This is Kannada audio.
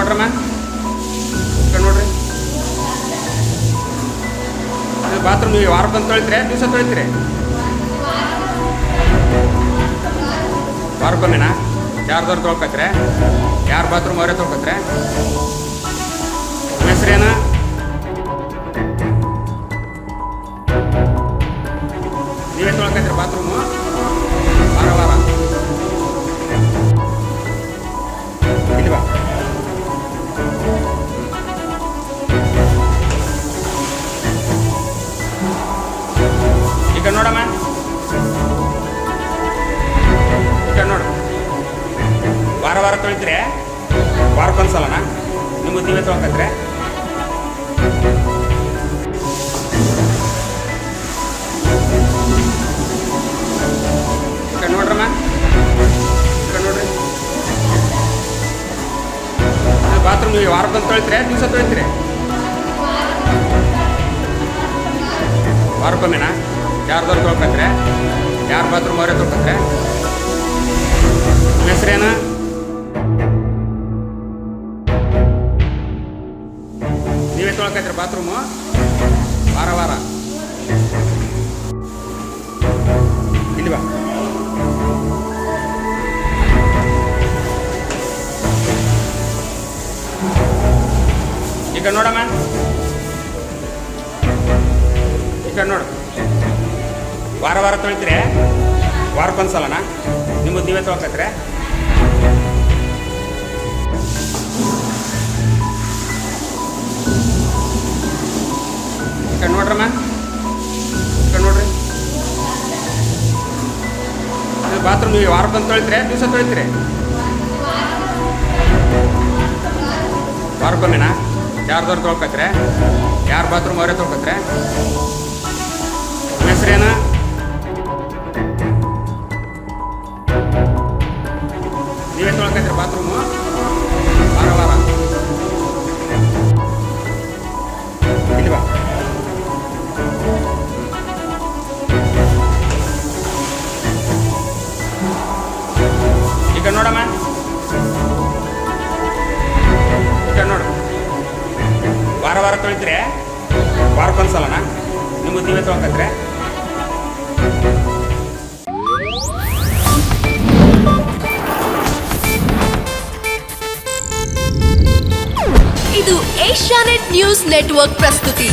ನೋಡ್ರಮ್ಮ ನೋಡ್ರಿ. ಬಾತ್ರೂಮ್ ನೀವು ವಾರ ಬಂದು ತೊಳಿತೀರಿ? ದಿವಸ ತೊಳಿತೀರಿ? ವಾರಕ್ಕೊಮ್ಮೆನಾ? ಯಾರ್ದವ್ರು ತೊಳ್ಕೊತ್ರೆ? ಯಾರು ಬಾತ್ರೂಮ್ ಅವರೇ ತೊಳ್ಕೊತ್ರೆ? ಹೆಸ್ರೇನು? ನೀವೇ ಬಾತ್ರೂಮ್ ಬಾತ್ರೂಮು ವಾರ ತೊಳಿತೀರಿ? ವಾರಕ್ಕೊಂದ್ಸಲನ ನಿಮ್ಮ ನೀವೇ ತೊಳ್ಕತ್ರೆ ನೋಡ್ರಮ್ಮ. ನೋಡ್ರಿ. ಬಾತ್ರೂಮ್ ನೀವು ವಾರ ಬಂದು ತೊಳಿತೀರಿ? ದಿವಸ ತೊಳಿತೀರಿ? ವಾರಕ್ಕೊಮ್ಮೆನಾ? ಯಾರ್ದವ್ರು ತೊಳ್ಕತ್ರಿ ಯಾರು ಬಾತ್ರೂಮ್ ಅವರೇ ತೊಳ್ಕೊತ್ರೆ ತೊಳ್ಕೊತ್ರಿ ಬಾತ್ರೂಮು ವಾರ ವಾರ. ಇಲ್ವಾ ಈಗ ನೋಡಮ್ಮ. ಈಗ ನೋಡು. ವಾರ ವಾರ ತೊಳಿತೀರಿ? ವಾರಕ್ಕೊಂದ್ಸಲನಾ? ನಿಮ್ಮ ನೀವೇ ತೊಳ್ಕತ್ರೆ ನೋಡ್ರಮ್ಮ ಈಗ ನೋಡ್ರಿ. ನೀವು ಬಾತ್ರೂಮ್ ನೀವು ವಾರ ಬಂದು ತೊಳಿತೀರಿ ದಿವಸ ತೊಳಿತೀರಿ? ಬಂದಿನ ಯಾರ್ದವ್ರು ತೊಳ್ಕೊತ್ರೆ ಯಾರು ಬಾತ್ರೂಮ್ ಅವರೇ ತೊಳ್ಕೊತ್ರೆ ಹೆಸ್ರೇನು? ನೀವೇ ತೊಳ್ಕೊತ್ರಿ ಬಾತ್ರೂಮು ವಾರ ತೊಳಿತೀರಿ? ವಾರಕ್ಕೊಂದ್ಸಲನ ನಿಮ್ಮ ನೀವೇ ತೊಳ್ಕತ್ರೆ ಇದು ಏಷ್ಯಾನೆಟ್ ನ್ಯೂಸ್ ನೆಟ್ವರ್ಕ್ ಪ್ರಸ್ತುತಿ.